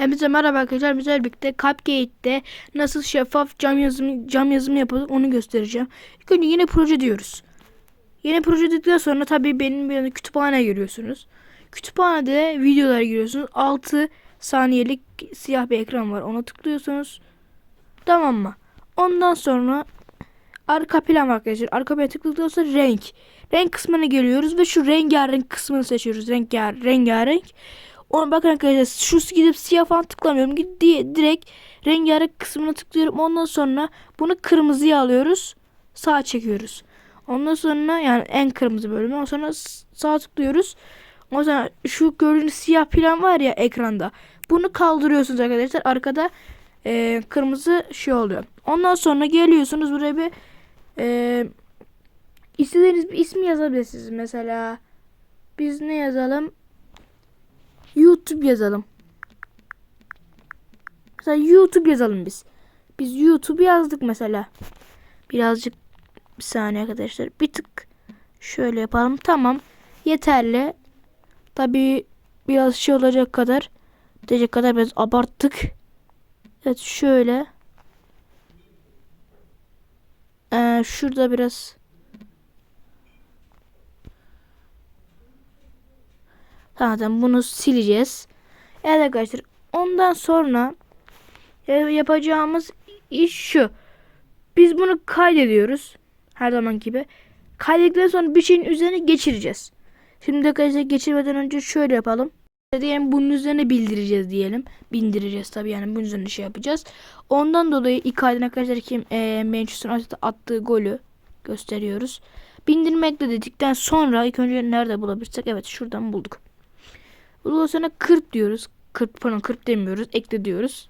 Hepinize merhaba arkadaşlar. Biz birlikte Cupgate'de nasıl şeffaf cam yazımı, cam yazımı yapılır onu göstereceğim. İlk önce yeni proje diyoruz. Yeni proje dedikten sonra tabii benim bir yana kütüphane görüyorsunuz. Kütüphanede videolar giriyorsunuz. 6 saniyelik siyah bir ekran var. Ona tıklıyorsunuz. Tamam mı? Ondan sonra arka plan var arkadaşlar. Arka plana tıkladıktan sonra renk. Renk kısmına geliyoruz ve şu rengarenk kısmını seçiyoruz. Renk rengarenk. Ona bakın arkadaşlar şu gidip siyah falan tıklamıyorum. Diye direkt rengarenk kısmına tıklıyorum. Ondan sonra bunu kırmızıya alıyoruz. Sağa çekiyoruz. Ondan sonra yani en kırmızı bölümü. Ondan sonra sağa tıklıyoruz. Ondan sonra şu gördüğünüz siyah plan var ya ekranda. Bunu kaldırıyorsunuz arkadaşlar. Arkada e, kırmızı şey oluyor. Ondan sonra geliyorsunuz buraya bir e, istediğiniz bir ismi yazabilirsiniz. Mesela biz ne yazalım? YouTube yazalım. Mesela YouTube yazalım biz. Biz YouTube yazdık mesela. Birazcık bir saniye arkadaşlar. Bir tık şöyle yapalım. Tamam. Yeterli. Tabii biraz şey olacak kadar diyecek kadar biraz abarttık. Evet şöyle. Ee, şurada biraz Zaten bunu sileceğiz. Evet arkadaşlar ondan sonra yapacağımız iş şu. Biz bunu kaydediyoruz. Her zaman gibi. Kaydettikten sonra bir şeyin üzerine geçireceğiz. Şimdi arkadaşlar geçirmeden önce şöyle yapalım. Diyelim bunun üzerine bildireceğiz diyelim. Bindireceğiz tabii yani bunun üzerine şey yapacağız. Ondan dolayı aydın arkadaşlar kim e, Manchester United attığı golü gösteriyoruz. Bindirmekle dedikten sonra ilk önce nerede bulabilirsek evet şuradan bulduk. Sonra 40 diyoruz. 40 pardon 40 demiyoruz. Ekle diyoruz.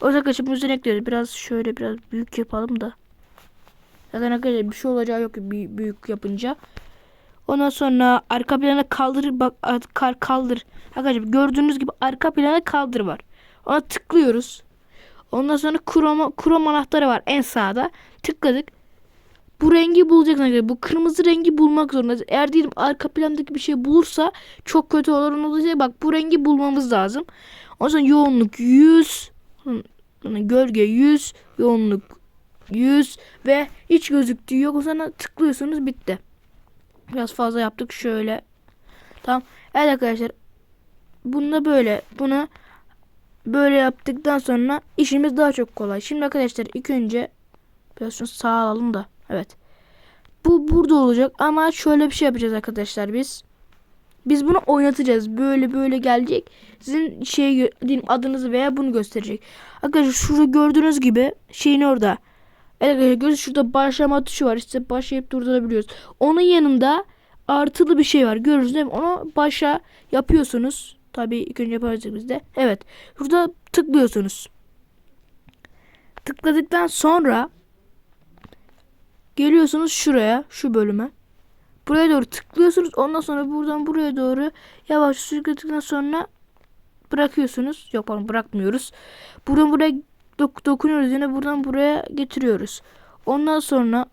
O zaman kaçıp üzerine ekliyoruz. Biraz şöyle biraz büyük yapalım da. Zaten arkadaşlar bir şey olacağı yok büyük yapınca. Ondan sonra arka plana kaldır bak kar kaldır. Arkadaşlar gördüğünüz gibi arka plana kaldır var. Ona tıklıyoruz. Ondan sonra kroma krom anahtarı var en sağda. Tıkladık. Bu rengi bulacaksın. Bu kırmızı rengi bulmak zorundayız. Eğer diyelim arka plandaki bir şey bulursa çok kötü olur. Onu dolayısıyla bak bu rengi bulmamız lazım. O zaman yoğunluk 100. Gölge 100. Yoğunluk 100. Ve hiç gözüktüğü yok. O zaman tıklıyorsunuz bitti. Biraz fazla yaptık şöyle. Tamam. Evet arkadaşlar. Bunda böyle. Bunu böyle yaptıktan sonra işimiz daha çok kolay. Şimdi arkadaşlar ilk önce biraz şunu sağa alalım da. Evet. Bu burada olacak ama şöyle bir şey yapacağız arkadaşlar biz. Biz bunu oynatacağız. Böyle böyle gelecek. Sizin şey adınızı veya bunu gösterecek. Arkadaşlar şurada gördüğünüz gibi şeyin orada. Evet arkadaşlar şurada başlama tuşu var. İşte başlayıp durdurabiliyoruz. Onun yanında artılı bir şey var. Görüyorsunuz değil mi? Onu başa yapıyorsunuz. Tabii ilk önce yapacağız biz de. Evet. Burada tıklıyorsunuz. Tıkladıktan sonra Geliyorsunuz şuraya, şu bölüme. Buraya doğru tıklıyorsunuz. Ondan sonra buradan buraya doğru yavaş sürükledikten sonra bırakıyorsunuz. Yok pardon bırakmıyoruz. Buradan buraya dok dokunuyoruz yine buradan buraya getiriyoruz. Ondan sonra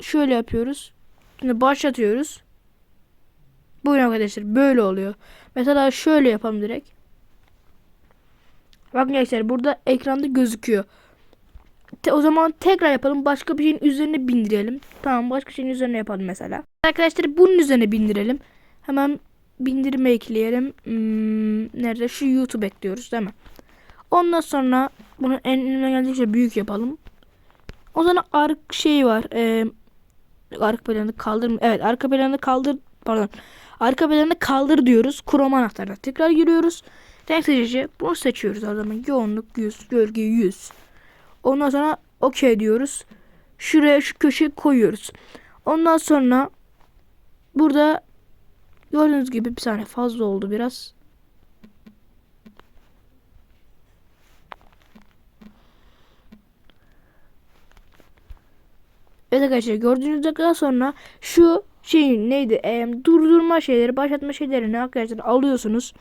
şöyle yapıyoruz. Şimdi başlatıyoruz. Buyurun arkadaşlar böyle oluyor. Mesela şöyle yapalım direkt. Bakın arkadaşlar burada ekranda gözüküyor. Te, o zaman tekrar yapalım. Başka bir şeyin üzerine bindirelim. Tamam başka şeyin üzerine yapalım mesela. Arkadaşlar bunun üzerine bindirelim. Hemen bindirme ekleyelim. Hmm, nerede? Şu YouTube ekliyoruz değil mi? Ondan sonra bunu en önüne geldikçe büyük yapalım. O zaman ark şey var. Ee, arka planı kaldır. Evet arka planı kaldır. Pardon. Arka planı kaldır diyoruz. Chrome anahtarına tekrar giriyoruz. Renk seçici. Bunu seçiyoruz o zaman. Yoğunluk 100. Gölge 100. Ondan sonra okey diyoruz. Şuraya şu köşe koyuyoruz. Ondan sonra burada gördüğünüz gibi bir saniye fazla oldu biraz. Evet arkadaşlar gördüğünüzden sonra şu şeyin neydi e, durdurma şeyleri başlatma şeylerini arkadaşlar alıyorsunuz.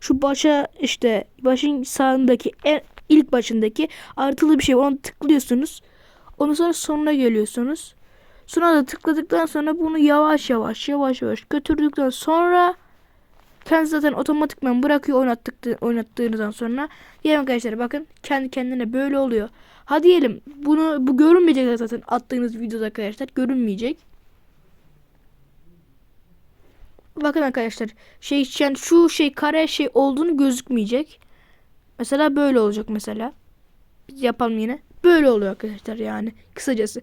Şu başa işte başın sağındaki en ilk başındaki artılı bir şey onu tıklıyorsunuz. Ondan sonra sonuna geliyorsunuz. Sonra da tıkladıktan sonra bunu yavaş yavaş yavaş yavaş götürdükten sonra kendi zaten otomatikman bırakıyor oynattık, oynattığınızdan sonra. Diyelim arkadaşlar bakın kendi kendine böyle oluyor. Hadi diyelim bunu bu görünmeyecek zaten attığınız videoda arkadaşlar görünmeyecek. Bakın arkadaşlar şey yani şu şey kare şey olduğunu gözükmeyecek. Mesela böyle olacak mesela. Yapalım yine. Böyle oluyor arkadaşlar yani kısacası.